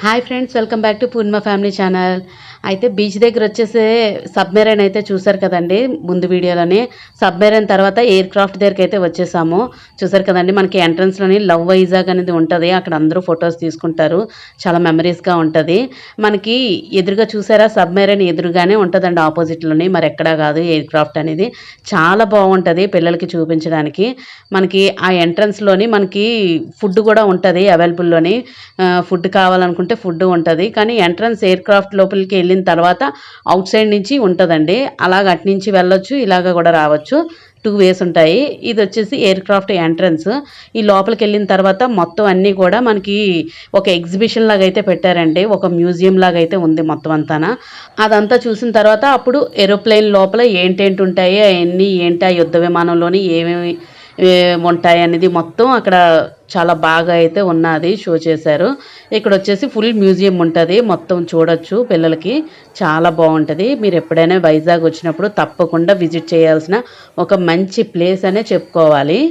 hi friends welcome back to Purnima family channel అయితే beach దగ్గర వచ్చేసే సబ్మెరైన్ అయితే చూసారు కదండి ముందు వీడియోలోని. సబ్మెరైన్ తర్వాత ఎయిర్ క్రాఫ్ట్ దగ్గరికి అయితే వచ్చేసాము. చూసారు కదండి మనకి ఎంట్రన్స్లోని లవ్ వైజాగ్ అనేది ఉంటుంది. అక్కడ అందరూ ఫొటోస్ తీసుకుంటారు. చాలా మెమరీస్గా ఉంటుంది. మనకి ఎదురుగా చూసారా సబ్మెరైన్ ఎదురుగానే ఉంటుందండి ఆపోజిట్లోని మరి ఎక్కడా కాదు ఎయిర్ క్రాఫ్ట్ అనేది. చాలా బాగుంటుంది పిల్లలకి చూపించడానికి. మనకి ఆ ఎంట్రన్స్లోని మనకి ఫుడ్ కూడా ఉంటుంది అవైలబుల్లోని ఫుడ్ కావాలనుకుంటే ఫుడ్ ఉంటుంది. కానీ ఎంట్రన్స్ ఎయిర్ క్రాఫ్ట్ లోపలికి వెళ్ళి వెళ్ళిన తర్వాత అవుట్ సైడ్ నుంచి ఉంటుందండి. అలాగ అటు నుంచి వెళ్ళొచ్చు ఇలాగ కూడా రావచ్చు. టూ వేస్ ఉంటాయి. ఇది వచ్చేసి ఎయిర్ క్రాఫ్ట్ ఎంట్రన్స్. ఈ లోపలికి వెళ్ళిన తర్వాత మొత్తం అన్నీ కూడా మనకి ఒక ఎగ్జిబిషన్ లాగా అయితే పెట్టారండి. ఒక మ్యూజియం లాగా అయితే ఉంది మొత్తం అంతాన. అదంతా చూసిన తర్వాత అప్పుడు ఏరోప్లేన్ లోపల ఏంటేంటి ఉంటాయి అవన్నీ ఏంటి ఆ యుద్ధ విమానంలోని ఏమేమి ఉంటాయి అనేది మొత్తం అక్కడ చాలా బాగా అయితే ఉన్నది షో చేశారు. ఇక్కడ వచ్చేసి ఫుల్ మ్యూజియం ఉంటుంది. మొత్తం చూడొచ్చు పిల్లలకి. చాలా బాగుంటుంది. మీరు ఎప్పుడైనా వైజాగ్ వచ్చినప్పుడు తప్పకుండా విజిట్ చేయాల్సిన ఒక మంచి ప్లేస్ అనే చెప్పుకోవాలి.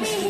me.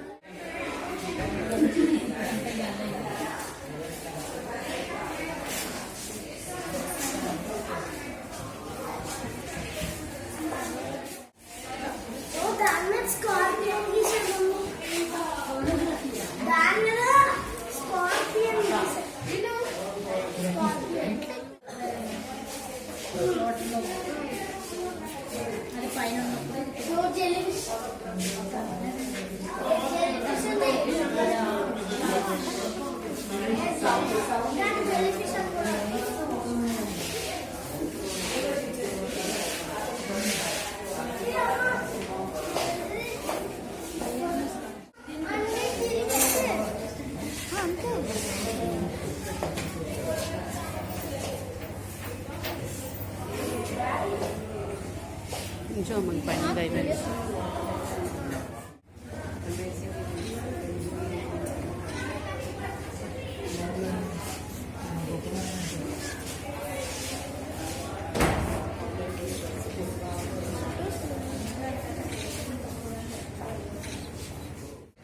కొంచెం మనకి పైన అయితే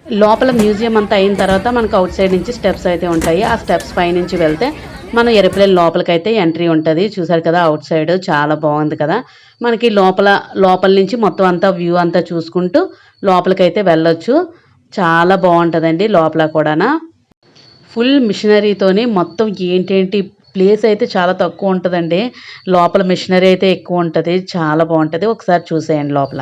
లోపల మ్యూజియం అంతా అయిన తర్వాత మనకు అవుట్ సైడ్ నుంచి స్టెప్స్ అయితే ఉంటాయి. ఆ స్టెప్స్ పై నుంచి వెళ్తే మనం ఎరుపులేని లోపలికి అయితే ఎంట్రీ ఉంటుంది. చూసారు కదా అవుట్ సైడ్ చాలా బాగుంది కదా. మనకి లోపల లోపల నుంచి మొత్తం అంతా వ్యూ అంతా చూసుకుంటూ లోపలికైతే వెళ్ళొచ్చు. చాలా బాగుంటుందండి లోపల కూడానా. ఫుల్ మిషనరీతోని మొత్తం ఏంటేంటి ప్లేస్ అయితే చాలా తక్కువ ఉంటుందండి. లోపల మిషనరీ అయితే ఎక్కువ ఉంటుంది. చాలా బాగుంటుంది. ఒకసారి చూసేయండి లోపల.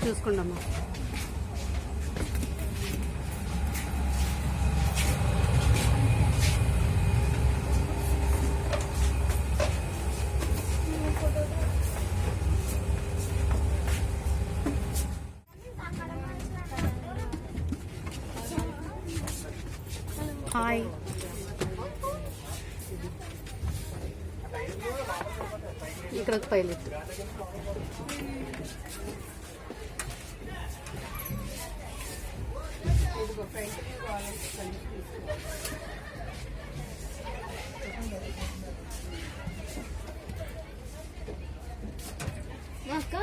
కింద చూసుకోండి అమ్మా హాయ్. ఇక్కడ ఒక పైలట్ అక్క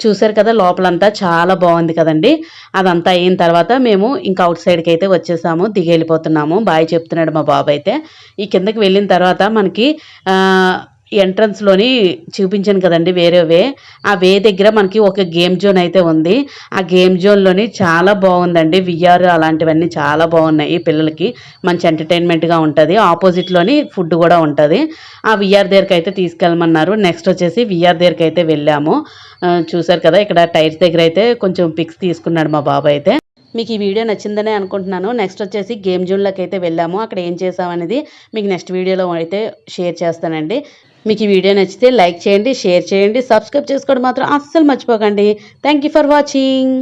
చూసారు కదా లోపలంతా చాలా బాగుంది కదండి. అదంతా అయిన తర్వాత మేము ఇంకా అవుట్ సైడ్కి అయితే వచ్చేసాము దిగి వెళ్ళిపోతున్నాము బాయ్ చెప్తున్నాడు మా బాబు అయితే. ఈ కిందకి వెళ్ళిన తర్వాత మనకి ఎంట్రన్స్లోని చూపించాను కదండి వేరే వే ఆ వే దగ్గర మనకి ఒక గేమ్ జోన్ అయితే ఉంది. ఆ గేమ్ జోన్లోని చాలా బాగుందండి. విఆర్ అలాంటివన్నీ చాలా బాగున్నాయి పిల్లలకి. మంచి ఎంటర్టైన్మెంట్గా ఉంటుంది. ఆపోజిట్లోని ఫుడ్ కూడా ఉంటుంది. ఆ విఆర్ దగ్గరికి అయితే తీసుకెళ్ళమన్నారు. నెక్స్ట్ వచ్చేసి విఆర్ దగ్గరికి అయితే వెళ్ళాము. చూసారు కదా ఇక్కడ టైర్స్ దగ్గర అయితే కొంచెం పిక్స్ తీసుకున్నాడు మా బాబాయ్ అయితే. మీకు ఈ వీడియో నచ్చిందనే అనుకుంటున్నాను. నెక్స్ట్ వచ్చేసి గేమ్ జోన్లోకి అయితే వెళ్ళాము. అక్కడ ఏం చేసామనేది మీకు నెక్స్ట్ వీడియోలో అయితే షేర్ చేస్తానండి. మీకు ఈ వీడియో నచ్చితే లైక్ చేయండి షేర్ చేయండి సబ్స్క్రైబ్ చేసుకోవడం మాత్రం అస్సలు మర్చిపోకండి. Thank you for watching